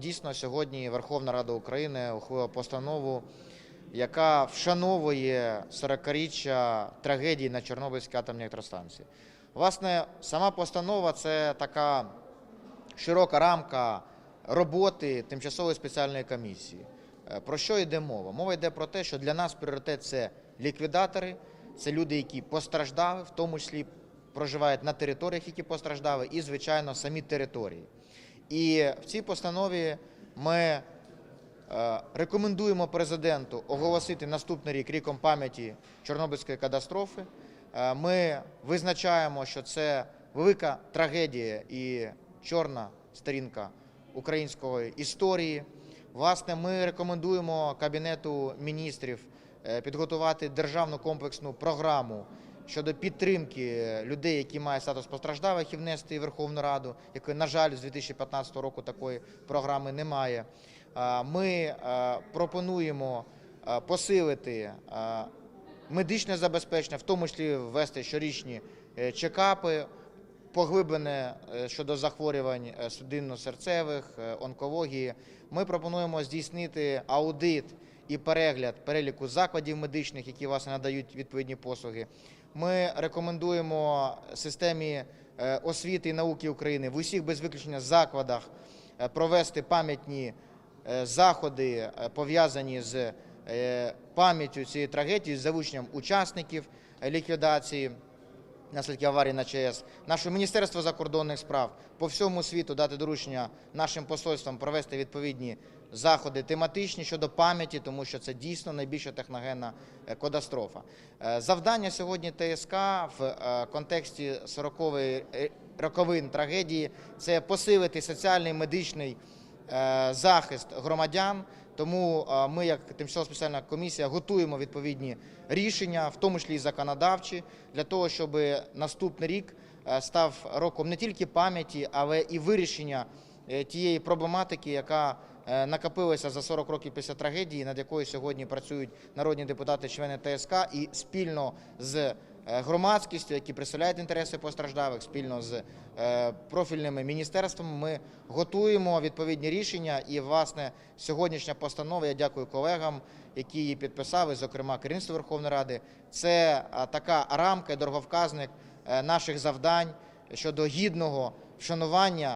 Дійсно, сьогодні Верховна Рада України ухвалила постанову, яка вшановує 40-річчя трагедії на Чорнобильській атомній електростанції. Власне, сама постанова це така широка рамка роботи тимчасової спеціальної комісії. Е, Про що йде мова? Мова йде про те, що для нас пріоритет це ліквідатори, це люди, які постраждали, в тому числі проживають на територіях, які постраждали, і, звичайно, самі території. І в цій постанові ми е, рекомендуємо президенту оголосити наступний рік ріком пам'яті Чорнобильської катастрофи. Е, Ми визначаємо, що це велика трагедія і чорна сторінка української історії. Власне, ми рекомендуємо Кабінету міністрів е, підготувати державну комплексну програму щодо підтримки людей, які мають статус постраждалих, і внести в Верховну Раду, якої, на жаль, з 2015 року такої програми немає. Ми пропонуємо посилити медичне забезпечення, в тому числі ввести щорічні е, чекапи, поглиблене е, щодо захворювань е, судинно-серцевих, е, онкології. Ми пропонуємо здійснити аудит і перегляд переліку закладів медичних, які власне надають відповідні послуги. Ми рекомендуємо системі освіти і науки України в усіх без виключення закладах провести пам'ятні заходи, пов'язані з пам'яттю цієї трагедії, з залученням учасників ліквідації наслідків аварії на ЧАЕС. Наше Міністерство закордонних справ по всьому світу дати доручення нашим посольствам провести відповідні заходи тематичні щодо пам'яті, тому що це дійсно найбільша техногенна е, катастрофа. Е, Завдання сьогодні ТСК в е, контексті 40-ї е, роковин трагедії це посилити соціальний медичний захист громадян. Тому ми, як тимчасова спеціальна комісія, готуємо відповідні рішення, в тому числі і законодавчі, для того, щоб наступний рік е, став роком не тільки пам'яті, але і вирішення е, тієї проблематики, яка е, накопилася за 40 років після трагедії, над якою сьогодні працюють народні депутати, члени ТСК, і спільно з громадськістю, які представляють інтереси постраждалих, спільно з е, профільними міністерствами, ми готуємо відповідні рішення. І власне сьогоднішня постанова, я дякую колегам, які її підписали, зокрема керівництво Верховної Ради. Це е, така рамка, дороговказник е, наших завдань щодо гідного вшанування.